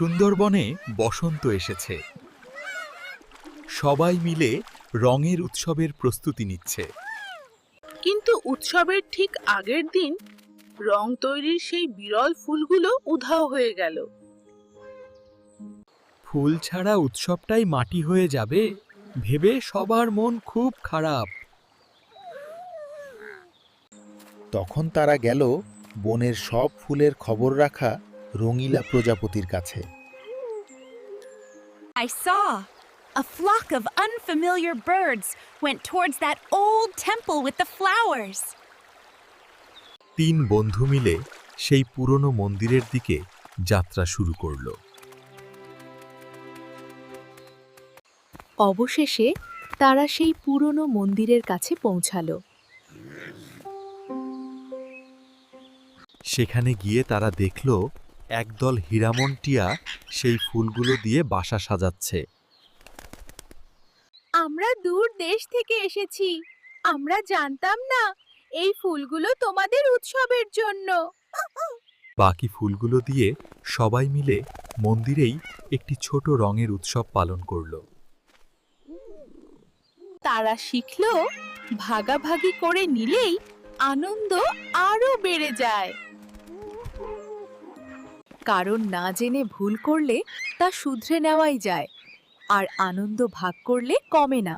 সুন্দরবনে বসন্ত এসেছে। সবাই মিলে রঙের উৎসবের প্রস্তুতি নিচ্ছে। কিন্তু উৎসবের ঠিক আগের দিন রং তৈরির সেই বিরল ফুলগুলো উধাও হয়ে গেল। ফুল ছাড়া উৎসবটাই মাটি হয়ে যাবে ভেবে সবার মন খুব খারাপ। তখন তারা গেল বনের সব ফুলের খবর রাখা রঙিলা প্রজাপতির কাছে I saw. A flock of unfamiliar birds went towards that old temple with the flowers. তিন বন্ধু মিলে সেই পুরনো মন্দিরের দিকে যাত্রা শুরু করল অবশেষে তারা সেই পুরনো মন্দিরের কাছে পৌঁছালো সেখানে গিয়ে তারা দেখল একদল হীরামন টিয়া সেই ফুলগুলো দিয়ে বাসা সাজাচ্ছে। আমরা দূর দেশ থেকে এসেছি। আমরা জানতাম না এই ফুলগুলো তোমাদের উৎসবের জন্য। বাকি ফুলগুলো দিয়ে সবাই মিলে মন্দিরেই একটি ছোট রঙের উৎসব পালন করল। তারা শিখল ভাগাভাগি করে নিলেই আনন্দ আরও বেড়ে যায়। কারণ না জেনে ভুল করলে তা শুধরে নেওয়াই যায়, আর আনন্দ ভাগ করলে কমে না।